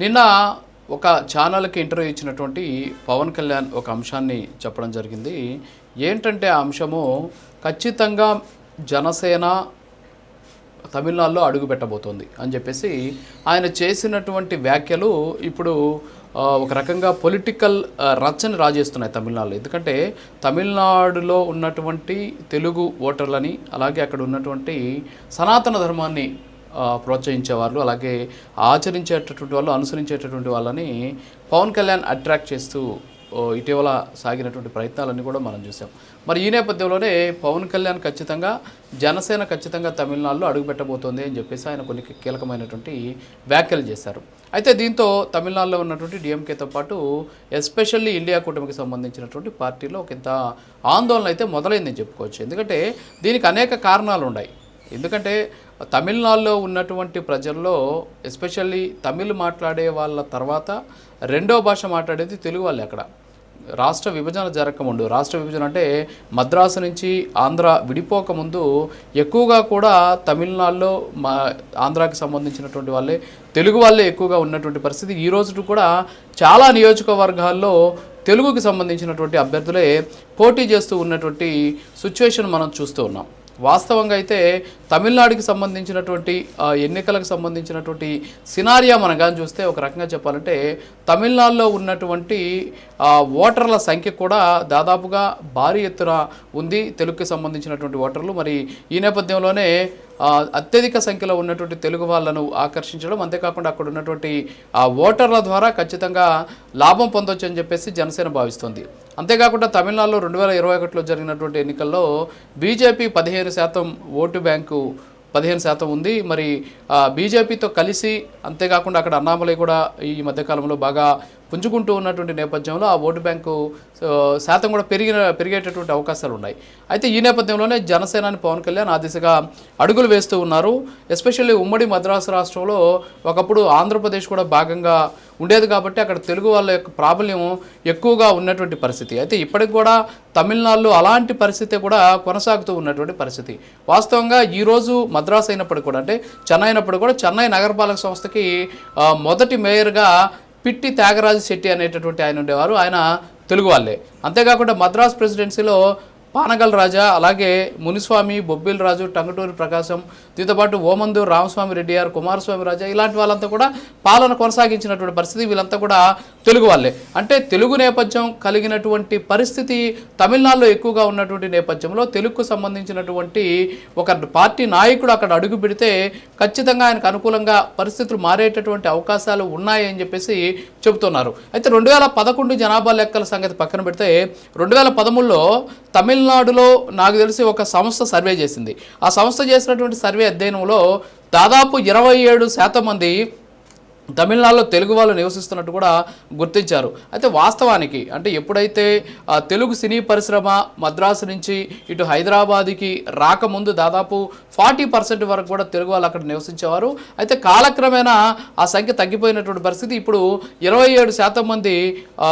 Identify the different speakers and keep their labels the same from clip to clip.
Speaker 1: నిన్న ఒక ఛానల్కి ఇంటర్వ్యూ ఇచ్చినటువంటి పవన్ కళ్యాణ్ ఒక అంశాన్ని చెప్పడం జరిగింది. ఏంటంటే ఆ అంశము ఖచ్చితంగా జనసేన తమిళనాడులో అడుగు పెట్టబోతోంది అని చెప్పేసి ఆయన చేసినటువంటి వ్యాఖ్యలు ఇప్పుడు ఒక రకంగా పొలిటికల్ రచ్చని రాజేస్తున్నాయి తమిళనాడులో. ఎందుకంటే తమిళనాడులో ఉన్నటువంటి తెలుగు ఓటర్లని అలాగే అక్కడ ఉన్నటువంటి సనాతన ధర్మాన్ని ఆ, ప్రోత్సహించే వాళ్ళు అలాగే ఆచరించేటటువంటి వాళ్ళు అనుసరించేటటువంటి వాళ్ళని పవన్ కళ్యాణ్ అట్రాక్ట్ చేస్తూ ఇటీవల సాగినటువంటి ప్రయత్నాలన్నీ కూడా మనం చూసాం. మరి ఈ నేపథ్యంలోనే పవన్ కళ్యాణ్ ఖచ్చితంగా జనసేన ఖచ్చితంగా తమిళనాడులో అడుగుపెట్టబోతోంది అని చెప్పేసి ఆయన కొన్ని కీలకమైనటువంటి వ్యాఖ్యలు చేశారు. అయితే దీంతో తమిళనాడులో ఉన్నటువంటి డిఎంకేతో పాటు ఎస్పెషల్లీ ఇండియా కూటమికి సంబంధించినటువంటి పార్టీలో ఒక ఆందోళన అయితే మొదలైందని చెప్పుకోవచ్చు. ఎందుకంటే దీనికి అనేక కారణాలు ఉన్నాయి ఎందుకంటే తమిళనాడులో ఉన్నటువంటి ప్రజల్లో ఎస్పెషల్లీ తమిళ్ మాట్లాడే వాళ్ళ తర్వాత రెండో భాష మాట్లాడేది తెలుగు వాళ్ళు అక్కడ. రాష్ట్ర విభజన జరగకముందు రాష్ట్ర విభజన అంటే మద్రాసు నుంచి ఆంధ్ర విడిపోక ముందు ఎక్కువగా కూడా తమిళనాడులో మా ఆంధ్రాకి సంబంధించినటువంటి వాళ్ళే తెలుగు వాళ్ళే ఎక్కువగా ఉన్నటువంటి పరిస్థితి. ఈ రోజు కూడా చాలా నియోజకవర్గాల్లో తెలుగుకి సంబంధించినటువంటి అభ్యర్థులే పోటీ చేస్తూ ఉన్నటువంటి సిచ్యువేషన్ మనం చూస్తూ ఉన్నాం. వాస్తవంగా అయితే తమిళనాడుకి సంబంధించినటువంటి ఎన్నికలకు సంబంధించినటువంటి సినారియా మనం కానీ చూస్తే ఒక రకంగా చెప్పాలంటే తమిళనాడులో ఉన్నటువంటి ఓటర్ల సంఖ్య కూడా దాదాపుగా భారీ ఎత్తున ఉంది. తెలుగుకి సంబంధించినటువంటి ఓటర్లు. మరి ఈ నేపథ్యంలోనే అత్యధిక సంఖ్యలో ఉన్నటువంటి తెలుగు వాళ్ళను ఆకర్షించడం. అంతేకాకుండా అక్కడ ఉన్నటువంటి ఆ ఓటర్ల ద్వారా ఖచ్చితంగా లాభం పొందొచ్చు అని చెప్పేసి జనసేన భావిస్తుంది. అంతేకాకుండా తమిళనాడులో రెండు వేల ఇరవై ఒకటిలో జరిగినటువంటి ఎన్నికల్లో బీజేపీ పదిహేను శాతం ఓటు బ్యాంకు పదిహేను శాతం ఉంది. మరి బీజేపీతో కలిసి అంతేకాకుండా అక్కడ అన్నామలై కూడా ఈ మధ్యకాలంలో బాగా పుంజుకుంటూ ఉన్నటువంటి నేపథ్యంలో ఆ ఓటు బ్యాంకు శాతం కూడా పెరిగిన పెరిగేటటువంటి అవకాశాలు ఉన్నాయి. అయితే ఈ నేపథ్యంలోనే జనసేనాని పవన్ కళ్యాణ్ ఆ దిశగా అడుగులు వేస్తూ ఉన్నారు. ఎస్పెషల్లీ ఉమ్మడి మద్రాసు రాష్ట్రంలో ఒకప్పుడు ఆంధ్రప్రదేశ్ కూడా భాగంగా ఉండేది కాబట్టి అక్కడ తెలుగు వాళ్ళ యొక్క ప్రాబల్యం ఎక్కువగా ఉన్నటువంటి పరిస్థితి. అయితే ఇప్పటికి కూడా తమిళనాడులో అలాంటి పరిస్థితి కూడా కొనసాగుతూ ఉన్నటువంటి పరిస్థితి. వాస్తవంగా ఈరోజు మద్రాసు అయినప్పుడు కూడా అంటే చెన్నై అయినప్పుడు కూడా చెన్నై నగరపాలక సంస్థకి మొదటి మేయర్గా పిట్టి త్యాగరాజు శెట్టి అనేటటువంటి ఆయన ఉండేవారు. ఆయన తెలుగు వాళ్ళే. అంతేకాకుండా మద్రాస్ ప్రెసిడెన్సీలో పానగల్ రాజా అలాగే మునిస్వామి బొబ్బిల్ రాజు టంగుటూరి ప్రకాశం దీంతో పాటు ఓమందు రామస్వామి రెడ్డి గారు కుమారస్వామి రాజా ఇలాంటి వాళ్ళంతా కూడా పాలన కొనసాగించినటువంటి పరిస్థితి వీళ్ళంతా కూడా తెలుగు వాళ్ళే. అంటే తెలుగు నేపథ్యం కలిగినటువంటి పరిస్థితి తమిళనాడులో ఎక్కువగా ఉన్నటువంటి నేపథ్యంలో తెలుగుకు సంబంధించినటువంటి ఒక పార్టీ నాయకుడు అక్కడ అడుగు పెడితే ఖచ్చితంగా ఆయనకు అనుకూలంగా పరిస్థితులు మారేటటువంటి అవకాశాలు ఉన్నాయని చెప్పేసి చెబుతున్నారు. అయితే రెండు వేల పదకొండు జనాభా లెక్కల సంగతి పక్కన పెడితే రెండు వేల పదమూడులో తమిళనాడులో నాకు తెలిసి ఒక సంస్థ సర్వే చేసింది. ఆ సంస్థ చేసినటువంటి సర్వే అధ్యయనంలో దాదాపు ఇరవై ఏడు శాతం మంది తమిళనాడులో తెలుగు వాళ్ళు నివసిస్తున్నట్టు కూడా గుర్తించారు. అయితే వాస్తవానికి అంటే ఎప్పుడైతే తెలుగు సినీ పరిశ్రమ మద్రాసు నుంచి ఇటు హైదరాబాద్కి రాకముందు దాదాపు ఫార్టీ పర్సెంట్ వరకు కూడా తెలుగు వాళ్ళు అక్కడ నివసించేవారు. అయితే కాలక్రమేణా ఆ సంఖ్య తగ్గిపోయినటువంటి పరిస్థితి. ఇప్పుడు ఇరవై ఏడు శాతం మంది ఆ,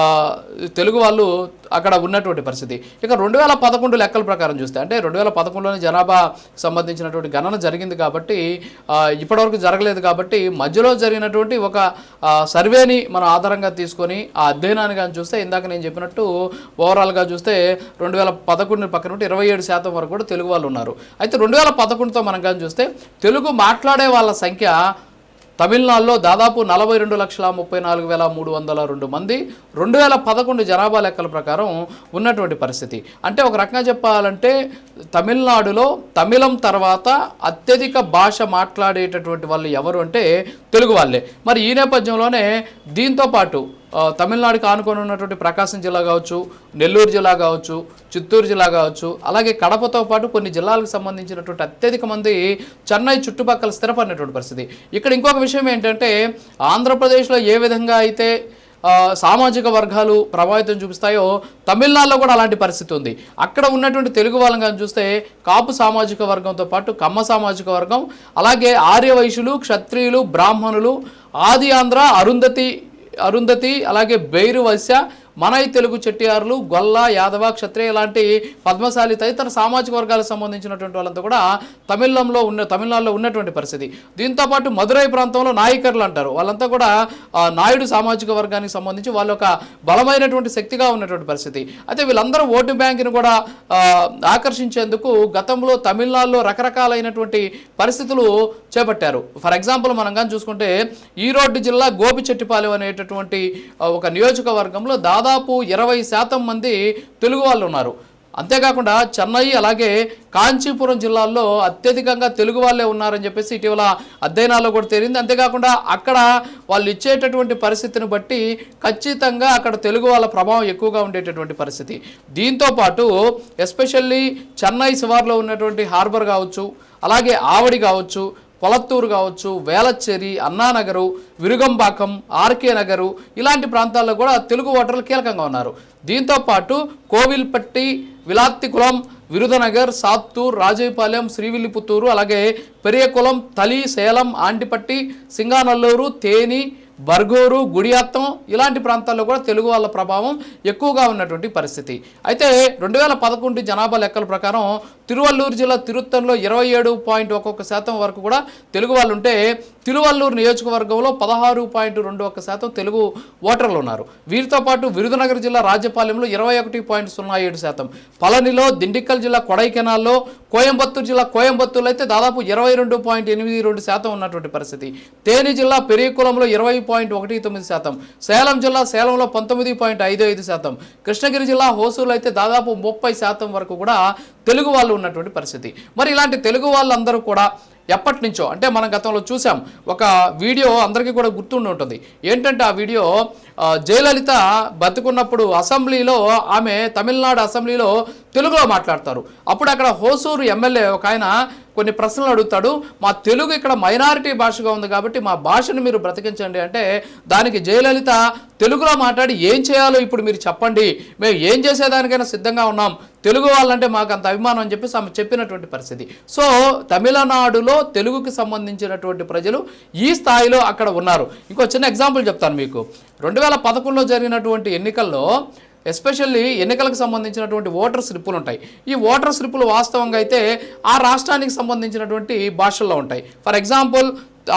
Speaker 1: తెలుగు వాళ్ళు అక్కడ ఉన్నటువంటి పరిస్థితి. ఇక రెండు వేల పదకొండు లెక్కల ప్రకారం చూస్తే అంటే రెండు వేల పదకొండులోనే జనాభా సంబంధించినటువంటి గణన జరిగింది కాబట్టి ఇప్పటివరకు జరగలేదు కాబట్టి మధ్యలో జరిగినటువంటి ఒక సర్వేని మనం ఆధారంగా తీసుకొని ఆ అధ్యయనాన్ని కానీ చూస్తే ఇందాక నేను చెప్పినట్టు ఓవరాల్గా చూస్తే రెండు వేల పదకొండు పక్కన ఉంటే ఇరవై ఏడు శాతం వరకు కూడా తెలుగు వాళ్ళు ఉన్నారు. అయితే రెండు వేల పదకొండుతో మనం కానీ చూస్తే తెలుగు మాట్లాడే వాళ్ళ సంఖ్య తమిళనాడులో దాదాపు నలభై రెండు లక్షల ముప్పై నాలుగు వేల మూడు వందల రెండు మంది రెండు వేల పదకొండు జనాభా లెక్కల ప్రకారం ఉన్నటువంటి పరిస్థితి. అంటే ఒక రకంగా చెప్పాలంటే తమిళనాడులో తమిళం తర్వాత అత్యధిక భాష మాట్లాడేటటువంటి వాళ్ళు ఎవరు అంటే తెలుగు వాళ్ళే. మరి ఈ నేపథ్యంలోనే దీంతో పాటు తమిళనాడుకి ఆనుకొని ఉన్నటువంటి ప్రకాశం జిల్లా కావచ్చు నెల్లూరు జిల్లా కావచ్చు చిత్తూరు జిల్లా కావచ్చు అలాగే కడపతో పాటు కొన్ని జిల్లాలకు సంబంధించినటువంటి అత్యధిక మంది చెన్నై చుట్టుపక్కల స్థిరపడినటువంటి పరిస్థితి. ఇక్కడ ఇంకొక విషయం ఏంటంటే ఆంధ్రప్రదేశ్లో ఏ విధంగా అయితే సామాజిక వర్గాలు ప్రభావితం చూపిస్తాయో తమిళనాడులో కూడా అలాంటి పరిస్థితి ఉంది. అక్కడ ఉన్నటువంటి తెలుగు వాళ్ళని కానీ చూస్తే కాపు సామాజిక వర్గంతో పాటు కమ్మ సామాజిక వర్గం అలాగే ఆర్యవైశ్యులు క్షత్రియులు బ్రాహ్మణులు ఆది ఆంధ్ర అరుంధతి అరుంధతి అలాగే బెయిరు వైశ్య మనై తెలుగు చెట్టియారులు గొల్ల యాదవ క్షత్రియ లాంటి పద్మశాలి తదితర సామాజిక వర్గాలకు సంబంధించినటువంటి వాళ్ళంతా కూడా తమిళంలో ఉన్న తమిళనాడులో ఉన్నటువంటి పరిస్థితి. దీంతో పాటు మదురై ప్రాంతంలో నాయకర్లు అంటారు. వాళ్ళంతా కూడా నాయుడు సామాజిక వర్గానికి సంబంధించి వాళ్ళు ఒక బలమైనటువంటి శక్తిగా ఉన్నటువంటి పరిస్థితి. అయితే వీళ్ళందరూ ఓటు బ్యాంకును కూడా ఆకర్షించేందుకు గతంలో తమిళనాడులో రకరకాలైనటువంటి పరిస్థితులు చేపట్టారు. ఫర్ ఎగ్జాంపుల్ మనం కానీ చూసుకుంటే ఈరోడ్ జిల్లా గోపిచెట్టిపాలెం అనేటటువంటి ఒక నియోజకవర్గంలో దాదాపు దాదాపు ఇరవై శాతం మంది తెలుగు వాళ్ళు ఉన్నారు. అంతేకాకుండా చెన్నై అలాగే కాంచీపురం జిల్లాల్లో అత్యధికంగా తెలుగు వాళ్ళే ఉన్నారని చెప్పేసి ఇటీవల అధ్యయనాల్లో కూడా తేలింది. అంతేకాకుండా అక్కడ వాళ్ళు ఇచ్చేటటువంటి పరిస్థితిని బట్టి ఖచ్చితంగా అక్కడ తెలుగు వాళ్ళ ప్రభావం ఎక్కువగా ఉండేటటువంటి పరిస్థితి. దీంతో పాటు ఎస్పెషల్లీ చెన్నై శివార్లో ఉన్నటువంటి హార్బర్ కావచ్చు అలాగే ఆవడి కావచ్చు కొలత్తూరు కావచ్చు వేలచ్చేరి అన్నానగరు విరుగంబాకం ఆర్కే నగరు ఇలాంటి ప్రాంతాల్లో కూడా తెలుగు ఓటర్లు కీలకంగా ఉన్నారు. దీంతో పాటు కోవిల్పట్టి విలాత్తికులం విరుదనగర్ సాత్తూర్ రాజయ్యపాలెం శ్రీవిల్లిపుత్తూరు అలాగే పెరియకులం తలి సేలం ఆంటిపట్టి సింగానల్లూరు తేని బర్గూరు గుడియాత్తం ఇలాంటి ప్రాంతాల్లో కూడా తెలుగు వాళ్ళ ప్రభావం ఎక్కువగా ఉన్నటువంటి పరిస్థితి. అయితే రెండు వేల పదకొండు జనాభా లెక్కల ప్రకారం తిరువల్లూరు జిల్లా తిరుత్తంలో ఇరవై ఏడు పాయింట్ ఒక్కొక్క శాతం వరకు కూడా తెలుగు వాళ్ళు ఉంటే తిరువల్లూరు నియోజకవర్గంలో పదహారు పాయింట్ రెండు ఒక్క శాతం తెలుగు ఓటర్లు ఉన్నారు. వీరితో పాటు విరుదనగర్ జిల్లా రాజ్యపాలెంలో ఇరవై ఒకటి పాయింట్ సున్నా ఏడు శాతం. పళనిలో దిండిక్కల్ జిల్లా కొడైకెనాల్లో కోయంబత్తూరు జిల్లా కోయంబత్తూరులో అయితే దాదాపు ఇరవై రెండు పాయింట్ ఎనిమిది రెండు శాతం ఉన్నటువంటి పరిస్థితి. తేని జిల్లా పెరియకులంలో ఇరవై పాయింట్ ఒకటి తొమ్మిది శాతం. సేలం జిల్లా సేలంలో పంతొమ్మిది పాయింట్ ఐదు ఐదు శాతం. కృష్ణగిరి జిల్లా హోసూరులో అయితే దాదాపు ముప్పై శాతం వరకు కూడా తెలుగు వాళ్ళు ఉన్నటువంటి పరిస్థితి. మరి ఇలాంటి తెలుగు వాళ్ళందరూ కూడా ఎప్పటి నుంచో అంటే మనం గతంలో చూసాం ఒక వీడియో అందరికీ కూడా గుర్తుండి ఉంటుంది. ఏంటంటే ఆ వీడియో జయలలిత బతుకున్నప్పుడు అసెంబ్లీలో ఆమె తమిళనాడు అసెంబ్లీలో తెలుగులో మాట్లాడతారు. అప్పుడు అక్కడ హోసూరు ఎమ్మెల్యే ఒక ఆయన కొన్ని ప్రశ్నలు అడుగుతాడు. మా తెలుగు ఇక్కడ మైనారిటీ భాషగా ఉంది కాబట్టి మా భాషను మీరు బ్రతికించండి అంటే దానికి జయలలిత తెలుగులో మాట్లాడి ఏం చేయాలో ఇప్పుడు మీరు చెప్పండి. మేము ఏం చేసేదానికైనా సిద్ధంగా ఉన్నాం. తెలుగు వాళ్ళంటే మాకు అంత అభిమానం అని చెప్పేసి ఆమె చెప్పినటువంటి పరిస్థితి. సో తమిళనాడులో తెలుగుకి సంబంధించినటువంటి ప్రజలు ఈ స్థాయిలో అక్కడ ఉన్నారు. ఇంకో చిన్న ఎగ్జాంపుల్ చెప్తాను మీకు. రెండు వేల పదకొండులో జరిగినటువంటి ఎన్నికల్లో ఎస్పెషల్లీ ఎన్నికలకు సంబంధించినటువంటి ఓటర్ స్లిప్పులు ఉంటాయి. ఈ ఓటర్ స్లిప్పులు వాస్తవంగా అయితే ఆ రాష్ట్రానికి సంబంధించినటువంటి భాషల్లో ఉంటాయి. ఫర్ ఎగ్జాంపుల్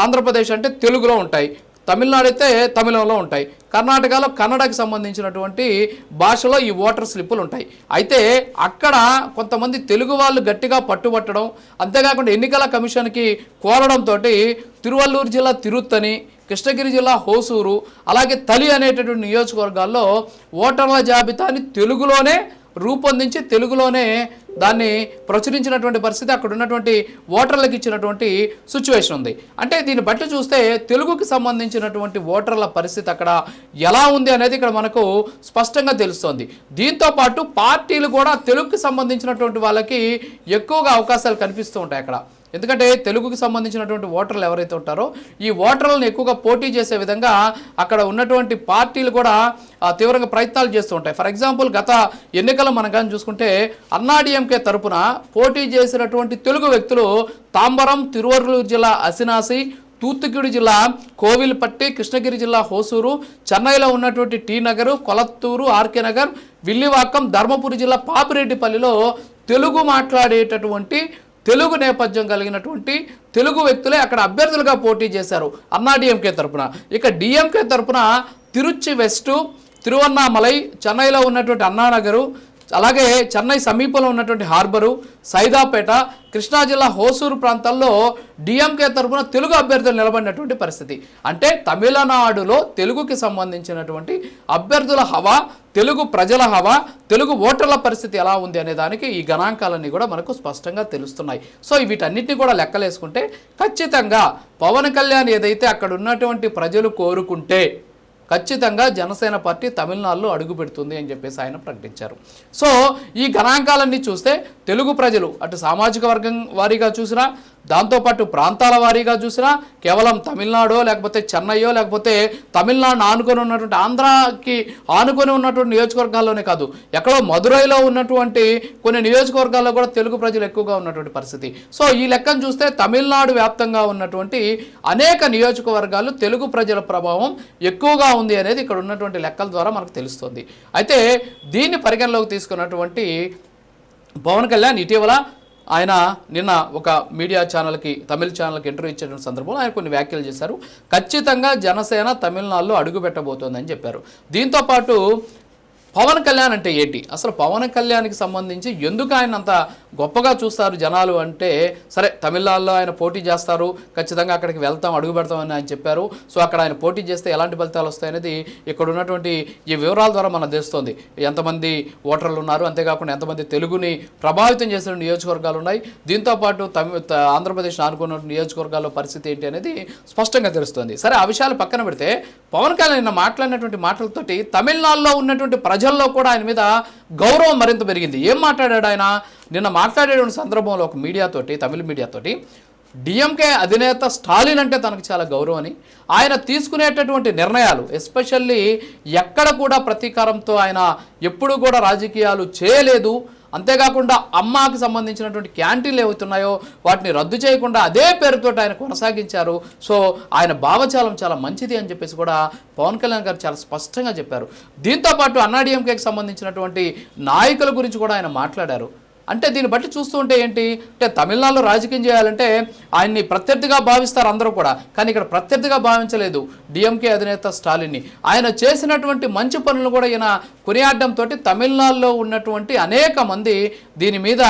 Speaker 1: ఆంధ్రప్రదేశ్ అంటే తెలుగులో ఉంటాయి. తమిళనాడు అయితే తమిళంలో ఉంటాయి. కర్ణాటకలో కన్నడకి సంబంధించినటువంటి భాషలో ఈ ఓటర్ స్లిప్పులు ఉంటాయి. అయితే అక్కడ కొంతమంది తెలుగు వాళ్ళు గట్టిగా పట్టుబట్టడం అంతేకాకుండా ఎన్నికల కమిషన్కి కోరడంతో తిరువల్లూరు జిల్లా తిరుత్తని కృష్ణగిరి జిల్లా హోసూరు అలాగే తలి అనేటటువంటి నియోజకవర్గాల్లో ఓటర్ల జాబితాని తెలుగులోనే రూపొందించి తెలుగులోనే దాన్ని ప్రచురించినటువంటి పరిస్థితి అక్కడ ఉన్నటువంటి ఓటర్లకు ఇచ్చినటువంటి సిచ్యువేషన్ ఉంది. అంటే దీన్ని బట్టి చూస్తే తెలుగుకి సంబంధించినటువంటి ఓటర్ల పరిస్థితి అక్కడ ఎలా ఉంది అనేది ఇక్కడ మనకు స్పష్టంగా తెలుస్తోంది. దీంతో పాటు పార్టీలు కూడా తెలుగుకి సంబంధించినటువంటి వాళ్ళకి ఎక్కువగా అవకాశాలు కనిపిస్తూ ఉంటాయి అక్కడ. ఎందుకంటే తెలుగుకి సంబంధించినటువంటి ఓటర్లు ఎవరైతే ఉంటారో ఈ ఓటర్లను ఎక్కువగా పోటీ చేసే విధంగా అక్కడ ఉన్నటువంటి పార్టీలు కూడా తీవ్రంగా ప్రయత్నాలు చేస్తూ ఉంటాయి. ఫర్ ఎగ్జాంపుల్ గత ఎన్నికలు మనం కానీ చూసుకుంటే అన్నాడీఎంకే తరపున పోటీ చేసినటువంటి తెలుగు వ్యక్తులు తాంబరం తిరువరూరు జిల్లా అసినాసి తూత్తుకుడి జిల్లా కోవిల్పట్టి కృష్ణగిరి జిల్లా హోసూరు చెన్నైలో ఉన్నటువంటి టీ నగరు కొలత్తూరు ఆర్కే నగర్ విల్లివాకం ధర్మపురి జిల్లా పాపిరెడ్డిపల్లిలో తెలుగు మాట్లాడేటటువంటి తెలుగు నేపథ్యం కలిగినటువంటి తెలుగు వ్యక్తులే అక్కడ అభ్యర్థులుగా పోటీ చేశారు అన్నాడీఎంకే తరపున. ఇక డిఎంకే తరపున తిరుచి వెస్టు తిరువన్నామలై చెన్నైలో ఉన్నటువంటి అన్నానగరు అలాగే చెన్నై సమీపంలో ఉన్నటువంటి హార్బరు సైదాపేట కృష్ణా జిల్లా హోసూరు ప్రాంతాల్లో డిఎంకే తరపున తెలుగు అభ్యర్థులు నిలబడినటువంటి పరిస్థితి. అంటే తమిళనాడులో తెలుగుకి సంబంధించినటువంటి అభ్యర్థుల హవా తెలుగు ప్రజల హవా తెలుగు ఓటర్ల పరిస్థితి ఎలా ఉంది అనే దానికి ఈ గణాంకాలన్నీ కూడా మనకు స్పష్టంగా తెలుస్తున్నాయి. సో వీటన్నిటిని కూడా లెక్కలేసుకుంటే ఖచ్చితంగా పవన్ కళ్యాణ్ ఏదైతే అక్కడ ఉన్నటువంటి ప్రజలు కోరుకుంటే ఖచ్చితంగా జనసేన పార్టీ తమిళనాడులో అడుగు పెడుతుంది అని చెప్పేసి ఆయన ప్రకటించారు. సో ఈ గణాంకాలన్నీ చూస్తే తెలుగు ప్రజలు అటు సామాజిక వర్గం వారీగా చూసినా దాంతోపాటు ప్రాంతాల వారీగా చూసినా కేవలం తమిళనాడో లేకపోతే చెన్నైయో లేకపోతే తమిళనాడును ఆనుకొని ఉన్నటువంటి ఆంధ్రాకి ఆనుకొని ఉన్నటువంటి నియోజకవర్గాల్లోనే కాదు ఎక్కడో మదురైలో ఉన్నటువంటి కొన్ని నియోజకవర్గాల్లో కూడా తెలుగు ప్రజలు ఎక్కువగా ఉన్నటువంటి పరిస్థితి. సో ఈ లెక్కను చూస్తే తమిళనాడు వ్యాప్తంగా ఉన్నటువంటి అనేక నియోజకవర్గాలు తెలుగు ప్రజల ప్రభావం ఎక్కువగా ఉంది అనేది ఇక్కడ ఉన్నటువంటి లెక్కల ద్వారా మనకు తెలుస్తుంది. అయితే దీన్ని పరిగణలోకి తీసుకున్నటువంటి పవన్ కళ్యాణ్ ఇటీవల ఆయన నిన్న ఒక మీడియా ఛానల్కి తమిళ ఛానల్కి ఇంటర్వ్యూ ఇచ్చిన సందర్భంలో ఆయన కొన్ని వ్యాఖ్యలు చేశారు. ఖచ్చితంగా జనసేన తమిళనాడులో అడుగు పెట్టబోతోందని చెప్పారు. దీంతో పాటు పవన్ కళ్యాణ్ అంటే ఏంటి? అసలు పవన్ కళ్యాణ్కి సంబంధించి ఎందుకు ఆయన అంత గొప్పగా చూస్తారు జనాలు అంటే సరే తమిళనాడులో ఆయన పోటీ చేస్తారు ఖచ్చితంగా అక్కడికి వెళ్తాం అడుగు పెడతామని ఆయన చెప్పారు. సో అక్కడ ఆయన పోటీ చేస్తే ఎలాంటి ఫలితాలు వస్తాయనేది ఇక్కడ ఉన్నటువంటి ఈ వివరాల ద్వారా మనకు తెలుస్తుంది. ఎంతమంది ఓటర్లు ఉన్నారు? అంతేకాకుండా ఎంతమంది తెలుగుని ప్రభావితం చేసిన నియోజకవర్గాలు ఉన్నాయి. దీంతో పాటు తమి ఆంధ్రప్రదేశ్ ఆనుకున్న నియోజకవర్గాల్లో పరిస్థితి ఏంటి అనేది స్పష్టంగా తెలుస్తుంది. సరే ఆ విషయాలు పక్కన పెడితే పవన్ కళ్యాణ్ నిన్న మాట్లాడినటువంటి మాటలతోటి తమిళనాడులో ఉన్నటువంటి ప్రజల్లో కూడా ఆయన మీద గౌరవం మరింత పెరిగింది. ఏం మాట్లాడాడు ఆయన? నిన్న మాట్లాడేటువంటి సందర్భంలో ఒక మీడియాతోటి తమిళ మీడియాతోటి డిఎంకే అధినేత స్టాలిన్ అంటే తనకు చాలా గౌరవం అని ఆయన తీసుకునేటటువంటి నిర్ణయాలు ఎస్పెషల్లీ ఎక్కడ కూడా ప్రతీకారంతో ఆయన ఎప్పుడు కూడా రాజకీయాలు చేయలేదు. అంతేకాకుండా అమ్మాకి సంబంధించినటువంటి క్యాంటీన్లు ఏవైతున్నాయో వాటిని రద్దు చేయకుండా అదే పేరుతో ఆయన కొనసాగించారు. సో ఆయన భావజాలం చాలా మంచిది అని చెప్పేసి కూడా పవన్ కళ్యాణ్ గారు చాలా స్పష్టంగా చెప్పారు. దీంతో పాటు అన్నాడీఎంకేకి సంబంధించినటువంటి నాయకుల గురించి కూడా ఆయన మాట్లాడారు. అంటే దీన్ని బట్టి చూస్తూ ఉంటే ఏంటి? అంటే తమిళనాడులో రాజకీయం చేయాలంటే ఆయన్ని ప్రత్యర్థిగా భావిస్తారు అందరూ కూడా. కానీ ఇక్కడ ప్రత్యర్థిగా భావించలేదు డిఎంకే అధినేత స్టాలిన్ని. ఆయన చేసినటువంటి మంచి పనులు కూడా ఈయన కొనియాడడంతో తమిళనాడులో ఉన్నటువంటి అనేక మంది దీని మీద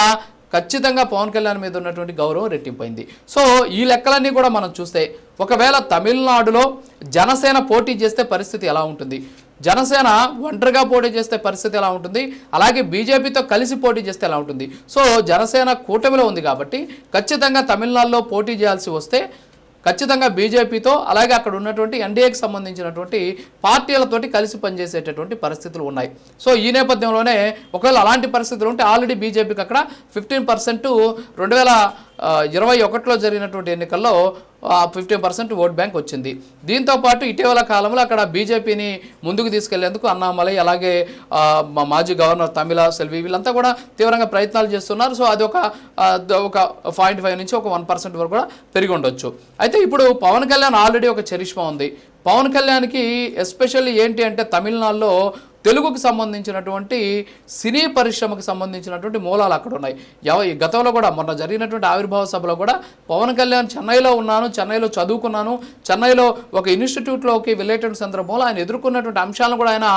Speaker 1: ఖచ్చితంగా పవన్ కళ్యాణ్ మీద ఉన్నటువంటి గౌరవం రెట్టింపైంది. సో ఈ లెక్కలన్నీ కూడా మనం చూస్తే ఒకవేళ తమిళనాడులో జనసేన పోటీ చేస్తే పరిస్థితి ఎలా ఉంటుంది? జనసేన ఒంటరిగా పోటీ చేస్తే పరిస్థితి ఎలా ఉంటుంది? అలాగే బీజేపీతో కలిసి పోటీ చేస్తే ఎలా ఉంటుంది? సో జనసేన కూటమిలో ఉంది కాబట్టి ఖచ్చితంగా తమిళనాడులో పోటీ చేయాల్సి వస్తే ఖచ్చితంగా బీజేపీతో అలాగే అక్కడ ఉన్నటువంటి ఎన్డీఏకి సంబంధించినటువంటి పార్టీలతోటి కలిసి పనిచేసేటటువంటి పరిస్థితులు ఉన్నాయి. సో ఈ నేపథ్యంలోనే ఒకవేళ అలాంటి పరిస్థితులు ఉంటే ఆల్రెడీ బీజేపీకి అక్కడ ఫిఫ్టీన్ పర్సెంట్ రెండు వేల ఇరవై ఒకటిలో జరిగినటువంటి ఎన్నికల్లో ఫిఫ్టీన్ పర్సెంట్ ఓట్ బ్యాంక్ వచ్చింది. దీంతో పాటు ఇటీవల కాలంలో అక్కడ బీజేపీని ముందుకు తీసుకెళ్ళేందుకు అన్నామలై అలాగే మా మాజీ గవర్నర్ తమిళ సెల్వి వీళ్ళంతా కూడా తీవ్రంగా ప్రయత్నాలు చేస్తున్నారు. సో అది ఒక ఒక పాయింట్ ఫైవ్ నుంచి ఒక వన్ పర్సెంట్ వరకు కూడా పెరిగి ఉండొచ్చు. అయితే ఇప్పుడు పవన్ కళ్యాణ్ ఆల్రెడీ ఒక చరిష్మా ఉంది. పవన్ కళ్యాణ్కి ఎస్పెషల్లీ ఏంటి అంటే తమిళనాడులో తెలుగుకు సంబంధించినటువంటి సినీ పరిశ్రమకు సంబంధించినటువంటి మూలాలు అక్కడ ఉన్నాయి. ఎవ గతంలో కూడా మొన్న జరిగినటువంటి ఆవిర్భావ సభలో కూడా పవన్ కళ్యాణ్ చెన్నైలో ఉన్నాను చెన్నైలో చదువుకున్నాను చెన్నైలో ఒక ఇన్స్టిట్యూట్లోకి వెళ్ళేటువంటి సందర్భంలో ఆయన ఎదుర్కొన్నటువంటి అంశాలను కూడా ఆయన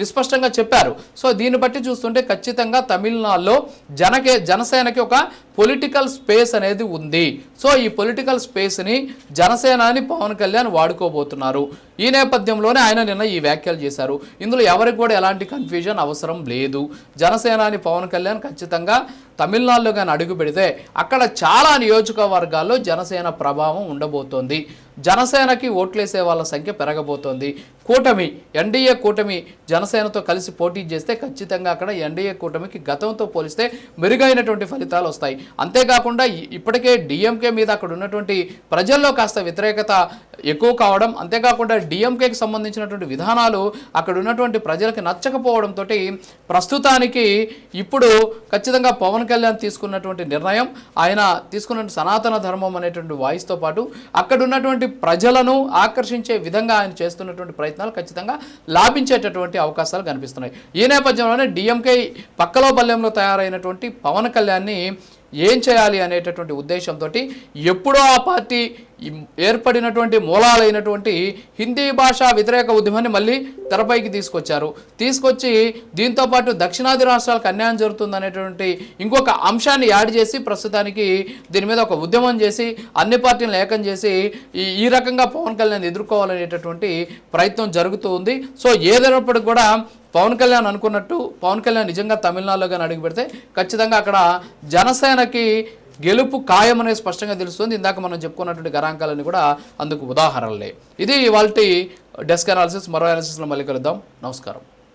Speaker 1: నిస్పష్టంగా చెప్పారు. సో దీన్ని బట్టి చూస్తుంటే ఖచ్చితంగా తమిళనాడులో జనకే జనసేనకి ఒక పొలిటికల్ స్పేస్ అనేది ఉంది. సో ఈ పొలిటికల్ స్పేస్ని జనసేనాని పవన్ కళ్యాణ్ వాడుకోబోతున్నారు. ఈ నేపథ్యంలోనే ఆయన నిన్న ఈ వ్యాఖ్యలు చేశారు. ఇందులో ఎవరికి కూడా ఎలాంటి కన్ఫ్యూజన్ అవసరం లేదు. జనసేనాని పవన్ కళ్యాణ్ ఖచ్చితంగా తమిళనాడులో కానీ అడుగు పెడితే అక్కడ చాలా నియోజకవర్గాల్లో జనసేన ప్రభావం ఉండబోతోంది. జనసేనకి ఓట్లేసే వాళ్ళ సంఖ్య పెరగబోతోంది. కూటమి ఎన్డీఏ కూటమి జనసేనతో కలిసి పోటీ చేస్తే ఖచ్చితంగా అక్కడ ఎన్డీఏ కూటమికి గతంతో పోలిస్తే మెరుగైనటువంటి ఫలితాలు వస్తాయి. అంతేకాకుండా ఇప్పటికే డిఎంకే మీద అక్కడ ఉన్నటువంటి ప్రజల్లో కాస్త వ్యతిరేకత ఎక్కువ కావడం అంతేకాకుండా డిఎంకేకి సంబంధించినటువంటి విధానాలు అక్కడ ఉన్నటువంటి ప్రజలకు నచ్చకపోవడంతో ప్రస్తుతానికి ఇప్పుడు ఖచ్చితంగా పవన్ కళ్యాణ్ తీసుకున్నటువంటి నిర్ణయం ఆయన తీసుకున్న సనాతన ధర్మం అనేటువంటి వాయిస్తో పాటు అక్కడ ఉన్నటువంటి ప్రజలను ఆకర్షించే విధంగా ఆయన చేస్తున్నటువంటి ప్రయత్నాలు ఖచ్చితంగా లాభించేటటువంటి అవకాశాలు కనిపిస్తున్నాయి. ఈ నేపథ్యంలోనే డిఎంకే పక్కలో బల్లెంలో తయారైనటువంటి పవన్ కళ్యాణ్ని ఏం చేయాలి అనేటటువంటి ఉద్దేశంతో ఎప్పుడో ఆ పార్టీ ఏర్పడినటువంటి మూలాలైనటువంటి హిందీ భాష వ్యతిరేక ఉద్యమాన్ని మళ్ళీ తెరపైకి తీసుకొచ్చారు. తీసుకొచ్చి దీంతో పాటు దక్షిణాది రాష్ట్రాలకు అన్యాయం జరుగుతుందనేటువంటి ఇంకొక అంశాన్ని యాడ్ చేసి ప్రస్తుతానికి దీని మీద ఒక ఉద్యమం చేసి అన్ని పార్టీలను ఏకం చేసి ఈ ఈ రకంగా పవన్ కళ్యాణ్ ఎదుర్కోవాలనేటటువంటి ప్రయత్నం జరుగుతూ ఉంది. సో ఏదైనప్పటికీ కూడా పవన్ కళ్యాణ్ అనుకున్నట్టు పవన్ కళ్యాణ్ నిజంగా తమిళనాడులో కానీ అడుగు పెడితే ఖచ్చితంగా అక్కడ జనసేనకి గెలుపు ఖాయం అనేది స్పష్టంగా తెలుస్తుంది. ఇందాక మనం చెప్పుకున్నటువంటి గణాంకాలన్నీ కూడా అందుకు ఉదాహరణలే. ఇది వాళ్ళ డెస్క్ అనాలిసిస్ మరో అనాలిసిస్లో మళ్ళీ కలుద్దాం. నమస్కారం.